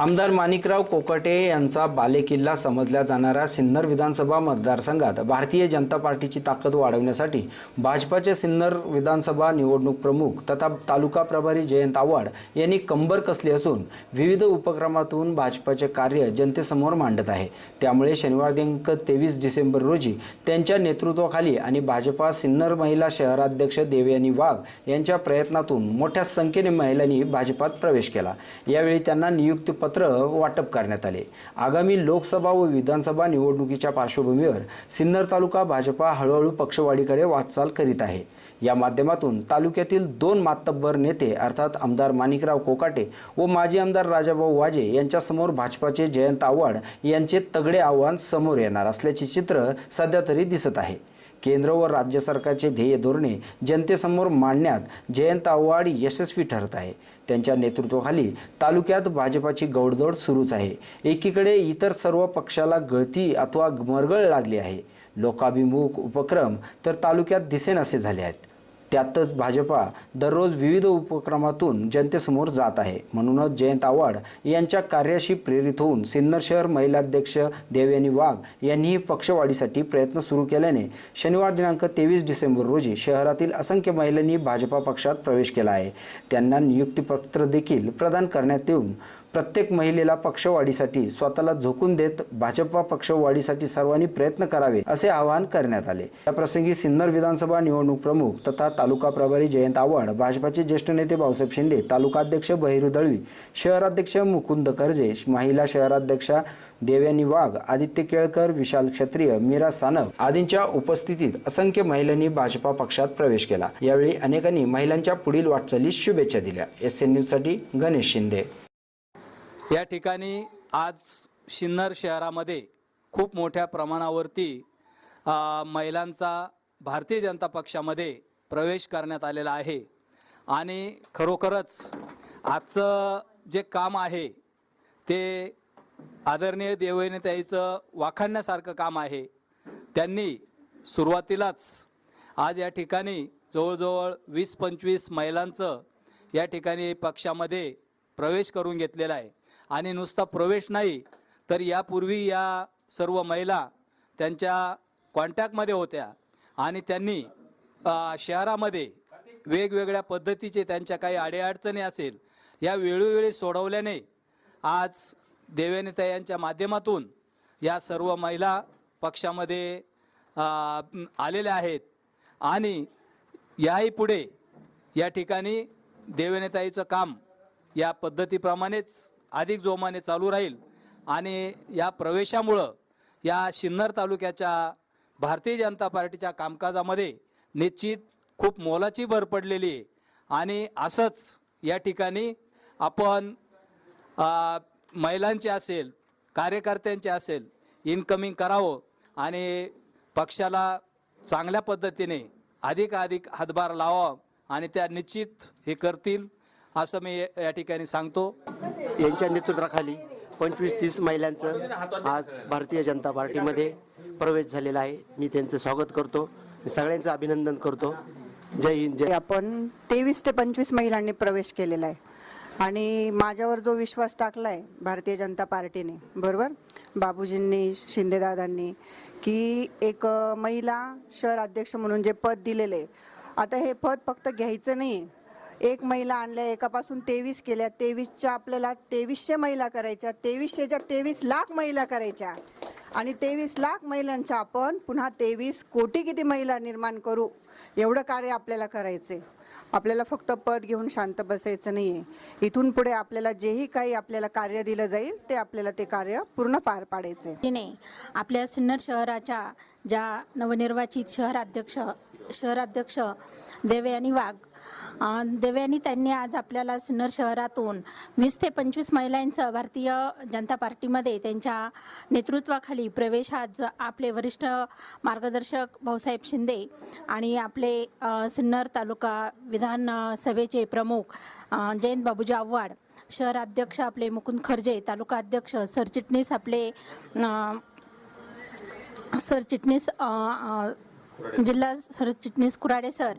आमदार माणिकराव कोकटे यांचा बालेकिल्ला समजल्या जाणाऱ्या सिन्नर विधानसभा मतदारसंघात भारतीय जनता पार्टीची ताकद वाढवण्यासाठी भाजपाचे सिन्नर विधानसभा निवडणूक प्रमुख तथा तालुका प्रभारी जयंत आव्हाड यांनी कंबर कसली असून विविध उपक्रमातून भाजपाचे कार्य जनतेसमोर मांडत आहे. त्यामुळे शनिवार दिनांक तेवीस डिसेंबर रोजी त्यांच्या नेतृत्वाखाली आणि भाजपा सिन्नर महिला शहराध्यक्ष देवयानी वाघ यांच्या प्रयत्नातून मोठ्या संख्येने महिलांनी भाजपात प्रवेश केला. यावेळी त्यांना पत्र वाटप करण्यात आले. आगामी लोकसभा व विधानसभा निवडणुकीच्या पार्श्वभूमीवर सिन्नर तालुका भाजपा हळूहळू पक्षवाढीकडे वाटचाल करीत आहे. या माध्यमातून तालुक्यातील दोन मातब्बर नेते अर्थात आमदार माणिकराव कोकाटे व माजी आमदार राजाभाऊ वाजे यांच्यासमोर भाजपाचे जयंत आव्हाड यांचे तगडे आव्हान समोर येणार असल्याचे चित्र सध्या तरी दिसत आहे. केंद्र व राज्य सरकारचे ध्येय धोरणे जनतेसमोर मांडण्यात जयंत आव्हाड यशस्वी ठरत आहे. त्यांच्या नेतृत्वाखाली तालुक्यात भाजपाची गौडदौड सुरूच आहे. एकीकडे इतर सर्व पक्षाला गळती अथवा मरगळ लागली आहे. लोकाभिमुख उपक्रम तर तालुक्यात दिसेनासे झाले आहेत. त्यातच भाजपा दररोज विविध उपक्रमातून जनतेसमोर जात आहे. म्हणूनच जयंत आव्हाड यांच्या कार्याशी प्रेरित होऊन सिन्नर शहर महिलाध्यक्ष देवयानी वाघ यांनीही पक्षवाढीसाठी प्रयत्न सुरू केल्याने शनिवार दिनांक तेवीस डिसेंबर रोजी शहरातील असंख्य महिलांनी भाजपा पक्षात प्रवेश केला आहे. त्यांना नियुक्तीपत्र देखील प्रदान करण्यात येऊन प्रत्येक महिलेला पक्षवाढीसाठी स्वतःला झोकून देत भाजपा पक्षवाढीसाठी सर्वांनी प्रयत्न करावे असे आवाहन करण्यात आले. या प्रसंगी सिन्नर विधानसभा निवडणूक प्रमुख तथा तालुका प्रभारी जयंत आव्हाड भाजपाचे ज्येष्ठ नेते भाऊसाहेब शिंदे तालुकाध्यक्ष बहिरू दळवी शहराध्यक्ष मुकुंद कर्जे महिला शहराध्यक्षा देवयानी वाघ आदित्य केळकर विशाल क्षत्रिय मीरा सानव आदींच्या उपस्थितीत असंख्य महिलांनी भाजपा पक्षात प्रवेश केला. यावेळी अनेकांनी महिलांच्या पुढील वाटचालीस शुभेच्छा दिल्या. एस एन न्यूजसाठी गणेश शिंदे. या ठिकाणी आज सिन्नर शहरामध्ये खूप मोठ्या प्रमाणावरती महिलांचा भारतीय जनता पक्षामध्ये प्रवेश करण्यात आलेला आहे. आणि खरोखरच आजचं जे काम आहे ते आदरणीय देवयनीताईचं वाखाणण्यासारखं काम आहे. त्यांनी सुरुवातीलाच आज या ठिकाणी जवळजवळ वीस पंचवीस महिलांचं या ठिकाणी पक्षामध्ये प्रवेश करून घेतलेला आहे. आणि नुसता प्रवेश नाही तर यापूर्वी या सर्व महिला त्यांच्या कॉन्टॅक्टमध्ये होत्या. आणि त्यांनी शहरामध्ये वेगवेगळ्या पद्धतीचे त्यांच्या काही अडीअडचणी असेल या वेळोवेळी सोडवल्याने आज देवेनेता यांच्या माध्यमातून या सर्व महिला पक्षामध्ये आलेल्या आहेत. आणि याही पुढे या ठिकाणी देवेनेताईचं काम या पद्धतीप्रमाणेच अधिक जोमाने चालू राहील. आणि या प्रवेशामुळं या सिन्नर तालुक्याच्या भारतीय जनता पार्टीच्या कामकाजामध्ये निश्चित खूप मोलाची भर पडलेली आहे. आणि असंच या ठिकाणी आपण महिलांचे असेल कार्यकर्त्यांचे असेल इनकमिंग करावं आणि पक्षाला चांगल्या पद्धतीने अधिकाधिक हातभार लावावा आणि त्या निश्चित हे करतील. असं मी या ठिकाणी सांगतो. यांच्या नेतृत्वाखाली पंचवीस तीस महिलांचं आज भारतीय जनता पार्टीमध्ये प्रवेश झालेला आहे. मी त्यांचं स्वागत करतो. सगळ्यांचं अभिनंदन करतो. जय हिंद जय आपण तेवीस ते पंचवीस महिलांनी प्रवेश केलेला आहे. आणि माझ्यावर जो विश्वास टाकला आहे भारतीय जनता पार्टीने बरोबर? बाबूजींनी शिंदेदादांनी की एक महिला शहर अध्यक्ष म्हणून जे पद दिलेलं आहे. आता हे पद फक्त घ्यायचं नाही एक महिला आणल्या एकापासून तेवीस केल्या. तेवीसच्या आपल्याला तेवीसशे महिला करायच्या तेवीसशेच्या तेवीस लाख महिला करायच्या. आणि तेवीस लाख महिलांच्या आपण पुन्हा तेवीस कोटी किती महिला निर्माण करू एवढं कार्य आपल्याला करायचे. आपल्याला फक्त पद घेऊन शांत बसायचं नाही आहे इथून पुढे आपल्याला जेही काही आपल्याला कार्य दिलं जाईल ते आपल्याला ते कार्य पूर्ण पार पाडायचे. तिने आपल्या सिन्नर शहराच्या ज्या नवनिर्वाचित शहराध्यक्ष शहराध्यक्ष देवयानी वाघ देवयानी त्यांनी आज आपल्याला सिन्नर शहरातून वीस ते पंचवीस महिलांचं भारतीय जनता पार्टीमध्ये त्यांच्या नेतृत्वाखाली प्रवेश आज आपले वरिष्ठ मार्गदर्शक भाऊसाहेब शिंदे आणि आपले सिन्नर तालुका विधानसभेचे प्रमुख जयंत बाबूजी आव्हाड शहराध्यक्ष आपले मुकुंद खर्जे तालुका अध्यक्ष सरचिटणीस आपले सरचिटणीस जिल्हा सरचिटणीस कुराडे सर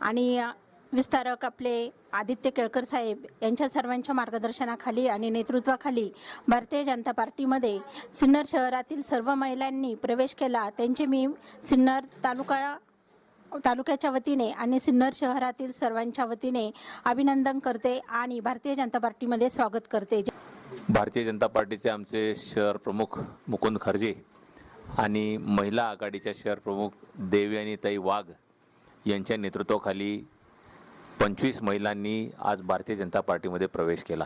आणि विस्तारक आपले आदित्य केळकर साहेब यांच्या सर्वांच्या मार्गदर्शनाखाली आणि नेतृत्वाखाली भारतीय जनता पार्टीमध्ये सिन्नर शहरातील सर्व महिलांनी प्रवेश केला. त्यांचे मी सिन्नर तालुका तालुक्याच्या वतीने आणि सिन्नर शहरातील सर्वांच्या वतीने अभिनंदन करते आणि भारतीय जनता पार्टीमध्ये स्वागत करते. भारतीय जनता पार्टीचे आमचे शहर प्रमुख मुकुंद खर्जे आणि महिला आघाडीच्या शहर प्रमुख देवयानीताई वाघ यांच्या नेतृत्वाखाली पंचवीस महिलांनी आज भारतीय जनता पार्टीमध्ये प्रवेश केला.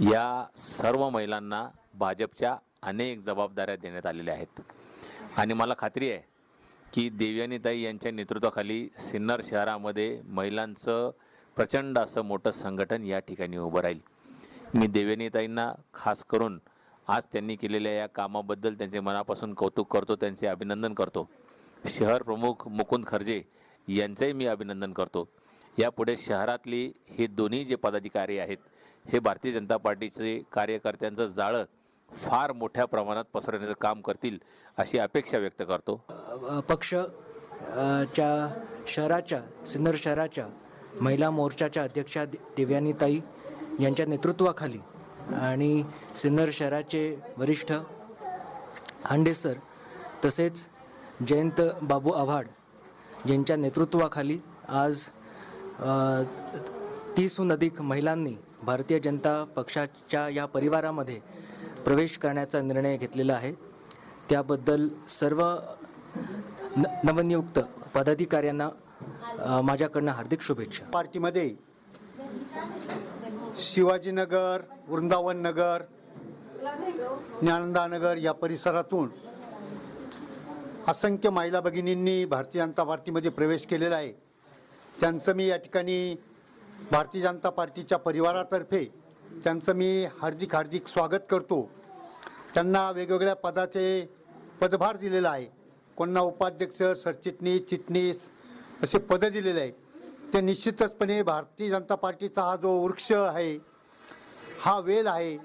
या सर्व महिलांना भाजपच्या अनेक जबाबदाऱ्या देण्यात आलेल्या आहेत. आणि मला खात्री आहे की देवयानीताई यांच्या नेतृत्वाखाली सिन्नर शहरामध्ये महिलांचं प्रचंड असं मोठं संघटन या ठिकाणी उभं राहील. मी देवयानीताईंना खास करून आज त्यांनी केलेल्या या कामाबद्दल त्यांचे मनापासून कौतुक करतो त्यांचे अभिनंदन करतो. शहर प्रमुख मुकुंद खर्जे यांचंही मी अभिनंदन करतो. यापुढे शहरातली हे दोन्ही जे पदाधिकारी आहेत हे भारतीय जनता पार्टीचे कार्यकर्त्यांचं जाळं फार मोठ्या प्रमाणात पसरवण्याचं काम करतील अशी अपेक्षा व्यक्त करतो. पक्ष च्या शहराच्या सिन्नर शहराच्या महिला मोर्चाच्या अध्यक्षा दिव्यानीताई यांच्या नेतृत्वाखाली आणि सिन्नर शहराचे वरिष्ठ हांडे सर तसेच जयंत बाबू आव्हाड यांच्या नेतृत्वाखाली आज तीसहून अधिक महिलांनी भारतीय जनता पक्षाच्या या परिवारामध्ये प्रवेश करण्याचा निर्णय घेतलेला आहे. त्याबद्दल सर्व न नवनियुक्त पदाधिकाऱ्यांना माझ्याकडनं हार्दिक शुभेच्छा. पार्टीमध्ये शिवाजीनगर वृंदावन नगर ज्ञानंदानगर या परिसरातून असंख्य महिला भगिनींनी भारतीय जनता पार्टीमध्ये प्रवेश केलेला आहे. त्यांचं मी या ठिकाणी भारतीय जनता पार्टीच्या परिवारातर्फे त्यांचं मी हार्दिक हार्दिक स्वागत करतो. त्यांना वेगवेगळ्या पदाचे पदभार दिलेला आहे. कोणा उपाध्यक्ष सरचिटणीस चिटणीस असे पदं दिलेले आहे. ते निश्चितचपणे भारतीय जनता पार्टीचा हा जो वृक्ष आहे हा वेल आहे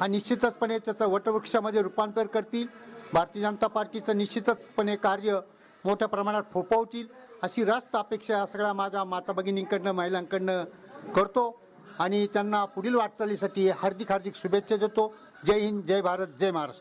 हा निश्चितचपणे त्याचं वटवृक्षामध्ये रूपांतर करतील. भारतीय जनता पार्टीचं निश्चितचपणे कार्य मोठ्या प्रमाणात फोपवतील. अशी रास्त अपेक्षा सगळ्या माझ्या माता भगिनींकडनं महिलांकडनं करतो आणि त्यांना पुढील वाटचालीसाठी हार्दिक हार्दिक शुभेच्छा देतो. जय हिंद जय भारत जय महाराष्ट्र.